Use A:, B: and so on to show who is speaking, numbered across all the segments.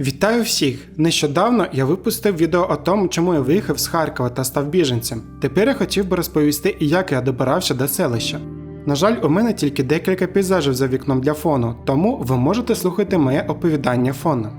A: Вітаю всіх! Нещодавно я випустив відео о тому, чому я виїхав з Харкова та став біженцем. Тепер я хотів би розповісти, як я добирався до селища. На жаль, у мене тільки декілька пейзажів за вікном для фону, тому ви можете слухати моє оповідання фоном.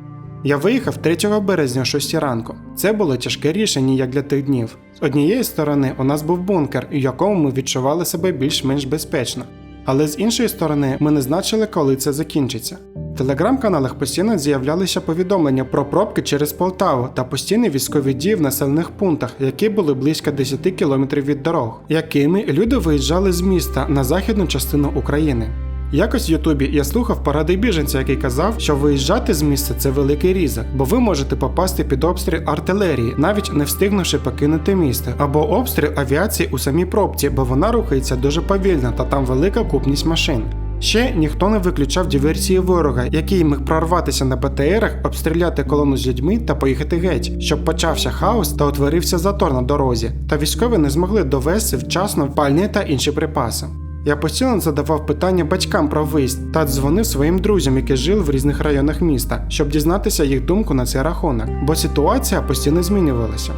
A: Я виїхав 3 березня о 6 ранку. Це було тяжке рішення як для тих днів. З однієї сторони, у нас був бункер, у якому ми відчували себе більш-менш безпечно. Але з іншої сторони, ми не значили, коли це закінчиться. Телеграм-каналах постійно з'являлися повідомлення про пробки через Полтаву та постійні військові дії в населених пунктах, які були близько 10 кілометрів від дорог, якими люди виїжджали з міста на західну частину України. Якось в Ютубі я слухав поради біженця, який казав, що виїжджати з міста це великий ризик, бо ви можете попасти під обстріл артилерії, навіть не встигнувши покинути місто, або обстріл авіації у самій пробці, бо вона рухається дуже повільно та там велика купність машин. Ще ніхто не виключав диверсії ворога, який міг прорватися на БТРах, обстріляти колону з людьми та поїхати геть, щоб почався хаос та утворився затор на дорозі, та військові не змогли довести вчасно пальні та інші припаси. Я постійно задавав питання батькам про виїзд та дзвонив своїм друзям, які жили в різних районах міста, щоб дізнатися їх думку на цей рахунок, бо ситуація постійно змінювалася.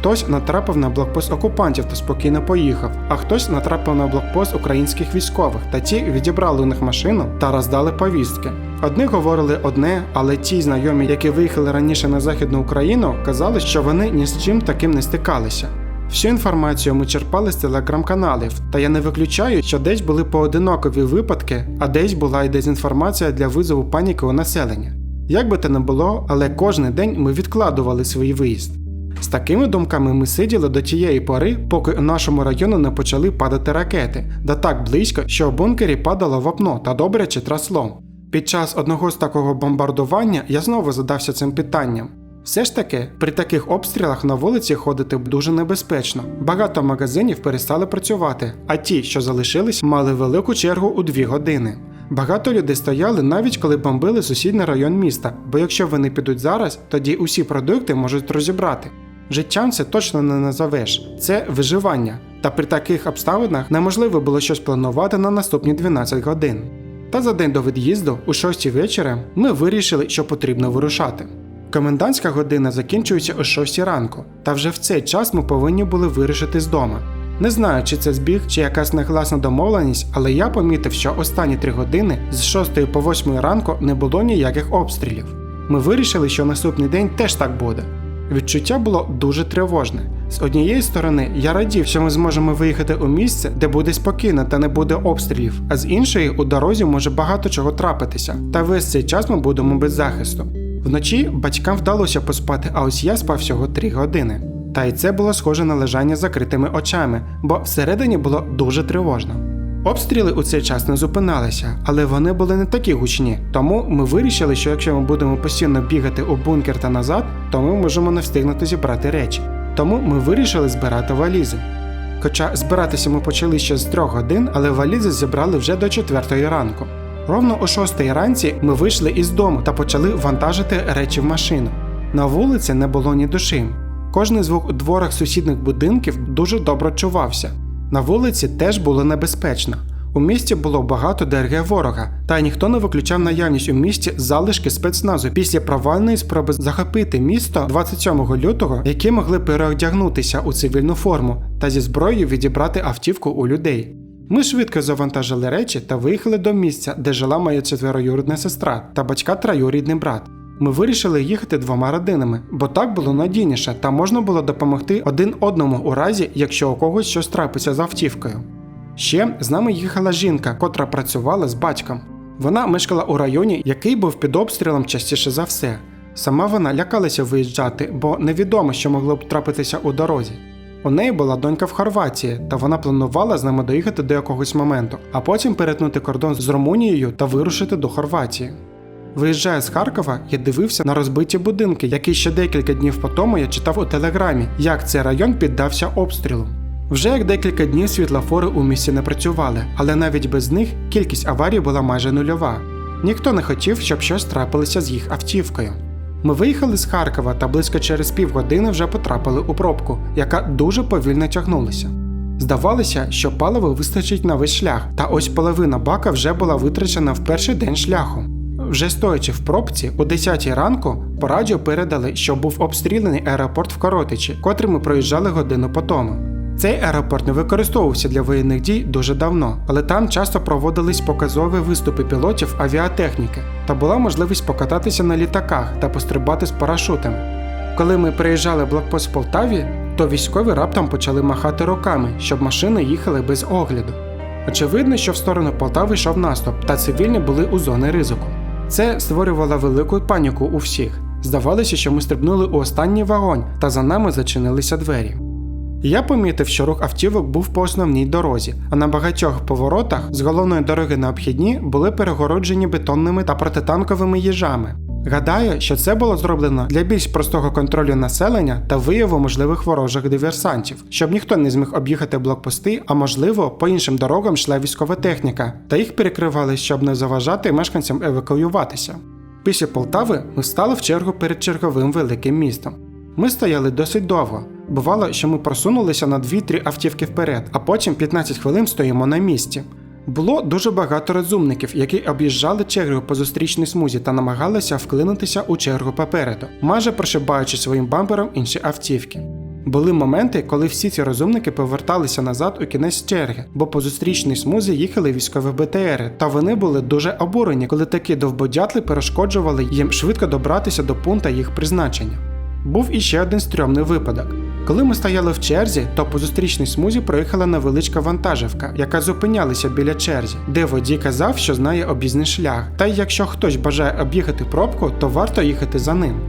A: Хтось натрапив на блокпост окупантів та спокійно поїхав, а хтось натрапив на блокпост українських військових, та ті відібрали у них машину та роздали повістки. Одні говорили одне, але ті знайомі, які виїхали раніше на Західну Україну, казали, що вони ні з чим таким не стикалися. Всю інформацію ми черпали з телеграм-каналів, та я не виключаю, що десь були поодинокові випадки, а десь була й дезінформація для визову паніки у населення. Як би те не було, але кожен день ми відкладували свій виїзд. З такими думками ми сиділи до тієї пори, поки у нашому району не почали падати ракети, да так близько, що в бункері падало вапно та добряче трасло. Під час одного з такого бомбардування я знову задався цим питанням. Все ж таки, при таких обстрілах на вулиці ходити дуже небезпечно. Багато магазинів перестали працювати, а ті, що залишились, мали велику чергу у дві години. Багато людей стояли навіть коли бомбили сусідній район міста, бо якщо вони підуть зараз, тоді усі продукти можуть розібрати. Життям це точно не назовеш, це виживання. Та при таких обставинах неможливо було щось планувати на наступні 12 годин. Та за день до від'їзду, у 6 вечора, ми вирішили, що потрібно вирушати. Комендантська година закінчується о 6 ранку, та вже в цей час ми повинні були вирішити з дома. Не знаю, чи це збіг, чи якась негласна домовленість, але я помітив, що останні 3 години з 6 по 8 ранку не було ніяких обстрілів. Ми вирішили, що наступний день теж так буде. Відчуття було дуже тривожне. З однієї сторони, я радів, що ми зможемо виїхати у місце, де буде спокійно та не буде обстрілів, а з іншої у дорозі може багато чого трапитися, та весь цей час ми будемо без захисту. Вночі батькам вдалося поспати, а ось я спав всього 3 години. Та й це було схоже на лежання закритими очами, бо всередині було дуже тривожно. Обстріли у цей час не зупиналися, але вони були не такі гучні. Тому ми вирішили, що якщо ми будемо постійно бігати у бункер та назад, то ми можемо не встигнути зібрати речі. Тому ми вирішили збирати валізи. Хоча збиратися ми почали ще з трьох годин, але валізи зібрали вже до четвертої ранку. Ровно о шостій ранці ми вийшли із дому та почали вантажити речі в машину. На вулиці не було ні душі. Кожний звук у дворах сусідних будинків дуже добре чувався. На вулиці теж було небезпечно. У місті було багато ДРГ ворога, та ніхто не виключав наявність у місті залишки спецназу після провальної спроби захопити місто 27 лютого, які могли переодягнутися у цивільну форму та зі зброєю відібрати автівку у людей. Ми швидко завантажили речі та виїхали до місця, де жила моя четвероюрідна сестра та батька троюрідний брат. Ми вирішили їхати двома родинами, бо так було надійніше та можна було допомогти один одному у разі, якщо у когось щось трапиться з автівкою. Ще з нами їхала жінка, котра працювала з батьком. Вона мешкала у районі, який був під обстрілом частіше за все. Сама вона лякалася виїжджати, бо невідомо, що могло б трапитися у дорозі. У неї була донька в Хорватії, та вона планувала з нами доїхати до якогось моменту, а потім перетнути кордон з Румунією та вирушити до Хорватії. Виїжджая з Харкова, я дивився на розбиті будинки, які ще декілька днів по тому я читав у телеграмі, як цей район піддався обстрілу. Вже як декілька днів світлофори у місті не працювали, але навіть без них кількість аварій була майже нульова. Ніхто не хотів, щоб щось трапилося з їх автівкою. Ми виїхали з Харкова та близько через півгодини вже потрапили у пробку, яка дуже повільно тягнулася. Здавалося, що палива вистачить на весь шлях, та ось половина бака вже була витрачена в перший день шляху. Вже стоячи в пробці, о 10 ранку по радіо передали, що був обстріляний аеропорт в Коротичі, котрий ми проїжджали годину по тому. Цей аеропорт не використовувався для воєнних дій дуже давно, але там часто проводились показові виступи пілотів авіатехніки та була можливість покататися на літаках та пострибати з парашутами. Коли ми приїжджали в блокпост в Полтаві, то військові раптом почали махати руками, щоб машини їхали без огляду. Очевидно, що в сторону Полтави йшов наступ, та цивільні були у зоні ризику. Це створювало велику паніку у всіх. Здавалося, що ми стрибнули у останній вагонь, та за нами зачинилися двері. Я помітив, що рух автівок був по основній дорозі, а на багатьох поворотах з головної дороги на обхідні були перегороджені бетонними та протитанковими їжами. Гадаю, що це було зроблено для більш простого контролю населення та вияву можливих ворожих диверсантів, щоб ніхто не зміг об'їхати блокпости, а можливо, по іншим дорогам йшла військова техніка, та їх перекривали, щоб не заважати мешканцям евакуюватися. Після Полтави ми стали в чергу перед черговим великим містом. Ми стояли досить довго. Бувало, що ми просунулися на 2-3 автівки вперед, а потім 15 хвилин стоїмо на місці. Було дуже багато розумників, які об'їжджали чергу по зустрічній смузі та намагалися вклинутися у чергу попереду, майже прошибаючи своїм бампером інші автівки. Були моменти, коли всі ці розумники поверталися назад у кінець черги, бо по зустрічній смузі їхали військові БТРи, та вони були дуже обурені, коли такі довбодятли перешкоджували їм швидко добратися до пункта їх призначення. Був іще один стрьомний випадок. Коли ми стояли в черзі, то по зустрічній смузі проїхала невеличка вантажівка, яка зупинялася біля черзі, де водій казав, що знає об'їзний шлях. Та й якщо хтось бажає об'їхати пробку, то варто їхати за ним.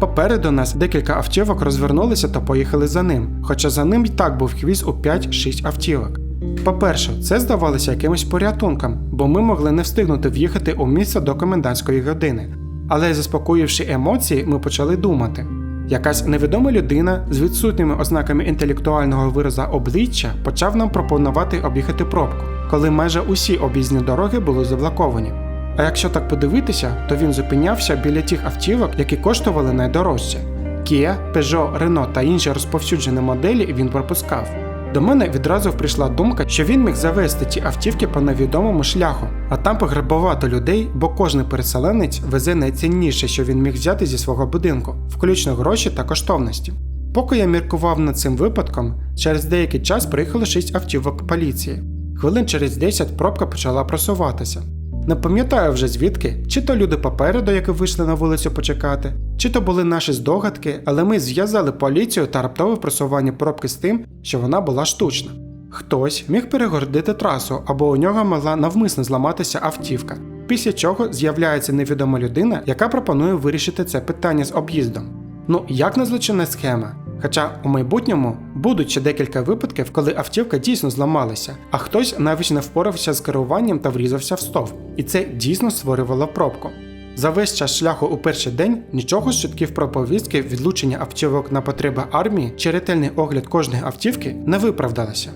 A: Попереду нас декілька автівок розвернулися та поїхали за ним, хоча за ним і так був хвіст у 5-6 автівок. По-перше, це здавалося якимось порятунком, бо ми могли не встигнути в'їхати у місце до комендантської години. Але заспокоївши емоції, ми почали думати. Якась невідома людина з відсутніми ознаками інтелектуального вираза обличчя почав нам пропонувати об'їхати пробку, коли майже усі об'їзні дороги були заблоковані. А якщо так подивитися, то він зупинявся біля тих автівок, які коштували найдорожче. Kia, Peugeot, Renault та інші розповсюджені моделі він пропускав. До мене відразу прийшла думка, що він міг завести ті автівки по невідомому шляху, а там пограбувати людей, бо кожен переселенець везе найцінніше, що він міг взяти зі свого будинку, включно гроші та коштовності. Поки я міркував над цим випадком, через деякий час приїхало 6 автівок поліції. Хвилин через 10 пробка почала просуватися. Не пам'ятаю вже звідки, чи то люди попереду, які вийшли на вулицю почекати, чи то були наші здогадки, але ми зв'язали поліцію та раптове просування пробки з тим, що вона була штучна. Хтось міг перегородити трасу, або у нього могла навмисно зламатися автівка, після чого з'являється невідома людина, яка пропонує вирішити це питання з об'їздом. Ну, як не злочинна схема? Хоча у майбутньому будуть ще декілька випадків, коли автівка дійсно зламалася, а хтось навіть не впорався з керуванням та врізався в стовп, і це дійсно створювало пробку. За весь час шляху у перший день нічого з чутків про повістки, відлучення автівок на потреби армії чи ретельний огляд кожної автівки не виправдалося.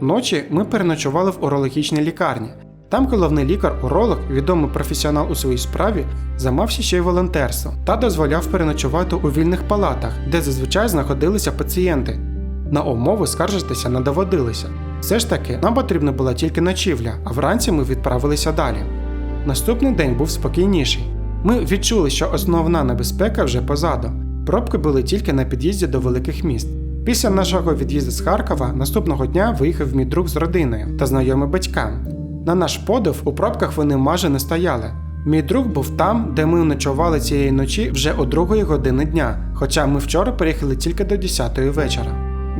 A: Ночі ми переночували в урологічній лікарні. Там головний лікар-уролог, відомий професіонал у своїй справі, займався ще й волонтерством та дозволяв переночувати у вільних палатах, де зазвичай знаходилися пацієнти. На умови скаржитися не доводилося. Все ж таки, нам потрібна була тільки ночівля, а вранці ми відправилися далі. Наступний день був спокійніший. Ми відчули, що основна небезпека вже позаду. Пробки були тільки на під'їзді до великих міст. Після нашого від'їзду з Харкова наступного дня виїхав мій друг з родиною та знайомий батькам. На наш подив у пробках вони майже не стояли. Мій друг був там, де ми ночували цієї ночі вже о другої години дня, хоча ми вчора приїхали тільки до 10 вечора.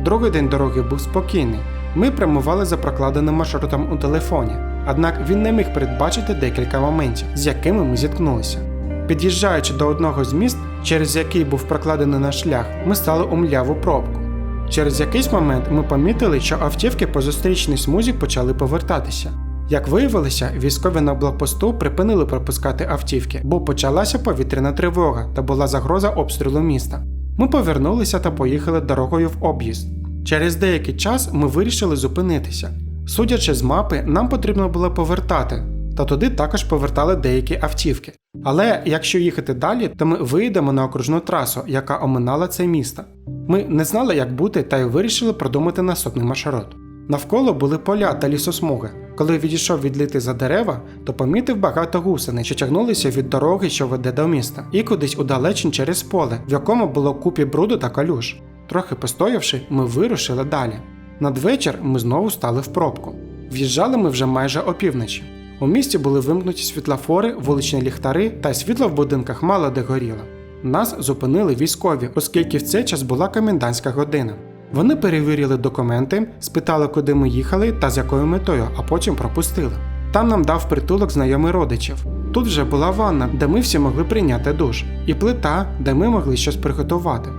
A: Другий день дороги був спокійний. Ми прямували за прокладеним маршрутом у телефоні, однак він не міг передбачити декілька моментів, з якими ми зіткнулися. Під'їжджаючи до одного з міст, через який був прокладений наш шлях, ми стали у мляву пробку. Через якийсь момент ми помітили, що автівки по зустрічній смузі почали повертатися. Як виявилося, військові на блокпосту припинили пропускати автівки, бо почалася повітряна тривога та була загроза обстрілу міста. Ми повернулися та поїхали дорогою в об'їзд. Через деякий час ми вирішили зупинитися. Судячи з мапи, нам потрібно було повертати, та туди також повертали деякі автівки. Але якщо їхати далі, то ми вийдемо на окружну трасу, яка оминала це місто. Ми не знали, як бути, та й вирішили продумати наступний маршрут. Навколо були поля та лісосмуги. Коли відійшов відлити за дерева, то помітив багато гусени, що тягнулися від дороги, що веде до міста, і кудись удалечінь через поле, в якому було купі бруду та калюж. Трохи постоявши, ми вирушили далі. Надвечір ми знову стали в пробку. В'їжджали ми вже майже опівночі. У місті були вимкнуті світлофори, вуличні ліхтари, та світло в будинках мало де горіло. Нас зупинили військові, оскільки в цей час була комендантська година. Вони перевірили документи, спитали, куди ми їхали та з якою метою, а потім пропустили. Там нам дав притулок знайомий родичів. Тут вже була ванна, де ми всі могли прийняти душ, і плита, де ми могли щось приготувати.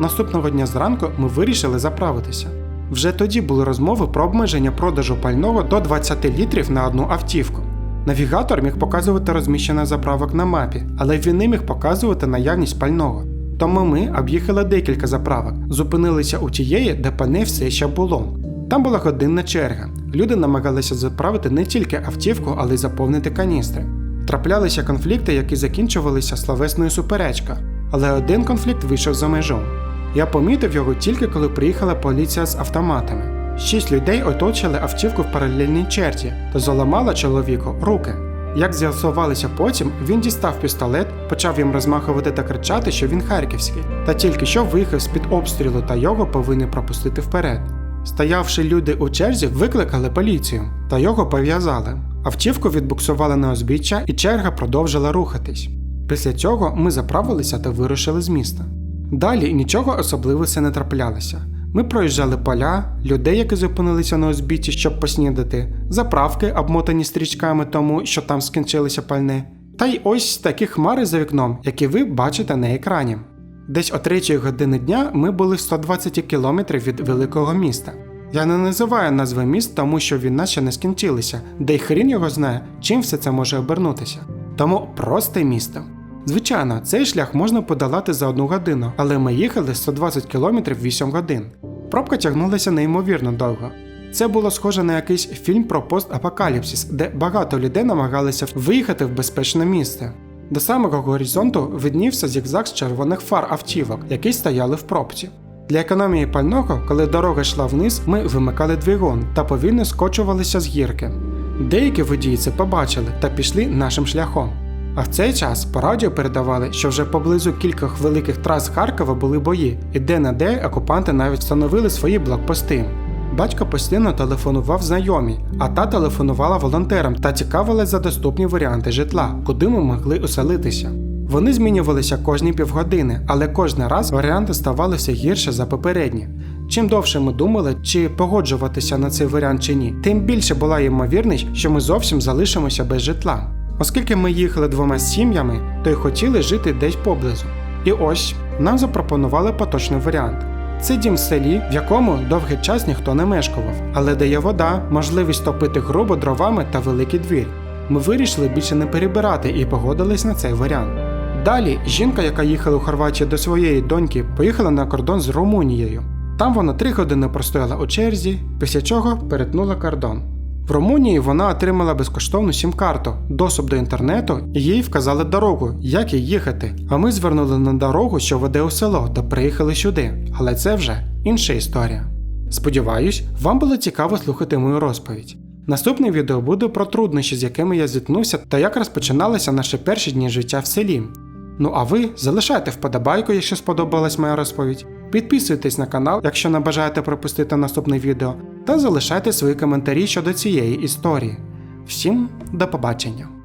A: Наступного дня зранку ми вирішили заправитися. Вже тоді були розмови про обмеження продажу пального до 20 літрів на одну автівку. Навігатор міг показувати розміщення заправок на мапі, але він не міг показувати наявність пального. Тому ми об'їхали декілька заправок, зупинилися у тієї, де пальне все ще було. Там була годинна черга. Люди намагалися заправити не тільки автівку, але й заповнити каністри. Траплялися конфлікти, які закінчувалися словесною суперечкою, але один конфлікт вийшов за межу. Я помітив його тільки коли приїхала поліція з автоматами. Шість людей оточили автівку в паралельній черзі та заламала чоловіку руки. Як з'ясувалося потім, він дістав пістолет, почав їм розмахувати та кричати, що він харківський, та тільки що виїхав з-під обстрілу та його повинні пропустити вперед. Стоявши люди у черзі, викликали поліцію та його пов'язали. Автівку відбуксували на узбіччя, і черга продовжила рухатись. Після цього ми заправилися та вирушили з міста. Далі нічого особливого не траплялося. Ми проїжджали поля, людей, які зупинилися на узбіччі, щоб поснідати, заправки, обмотані стрічками тому, що там скінчилося пальне. Та й ось такі хмари за вікном, які ви бачите на екрані. Десь о 3 години дня ми були 120 кілометрів від великого міста. Я не називаю назви міст, тому що він наче не скінчилися, де й хрін його знає, чим все це може обернутися. Тому просте місто. Звичайно, цей шлях можна подолати за одну годину, але ми їхали 120 км 8 годин. Пробка тягнулася неймовірно довго. Це було схоже на якийсь фільм про постапокаліпсис, де багато людей намагалися виїхати в безпечне місце. До самого горизонту виднівся зігзаг з червоних фар автівок, які стояли в пробці. Для економії пального, коли дорога йшла вниз, ми вимикали двигун та повільно скочувалися з гірки. Деякі водії це побачили та пішли нашим шляхом. А в цей час по радіо передавали, що вже поблизу кількох великих трас Харкова були бої, і де-не-де окупанти навіть встановили свої блокпости. Батько постійно телефонував знайомі, а та телефонувала волонтерам та цікавилась за доступні варіанти житла, куди ми могли оселитися. Вони змінювалися кожні півгодини, але кожен раз варіанти ставали все гірше за попередні. Чим довше ми думали, чи погоджуватися на цей варіант чи ні, тим більше була ймовірність, що ми зовсім залишимося без житла. Оскільки ми їхали двома сім'ями, то й хотіли жити десь поблизу. І ось нам запропонували поточний варіант. Це дім в селі, в якому довгий час ніхто не мешкував, але де є вода, можливість топити грубо дровами та великий двір. Ми вирішили більше не перебирати і погодились на цей варіант. Далі жінка, яка їхала у Хорватію до своєї доньки, поїхала на кордон з Румунією. Там вона три години простояла у черзі, після чого перетнула кордон. В Румунії вона отримала безкоштовну сім-карту, доступ до інтернету і їй вказали дорогу, як їй їхати. А ми звернули на дорогу, що веде у село, та приїхали сюди. Але це вже інша історія. Сподіваюсь, вам було цікаво слухати мою розповідь. Наступне відео буде про труднощі, з якими я зіткнувся та як розпочиналися наші перші дні життя в селі. Ну а ви залишайте вподобайку, якщо сподобалась моя розповідь. Підписуйтесь на канал, якщо не бажаєте пропустити наступне відео, та залишайте свої коментарі щодо цієї історії. Всім до побачення!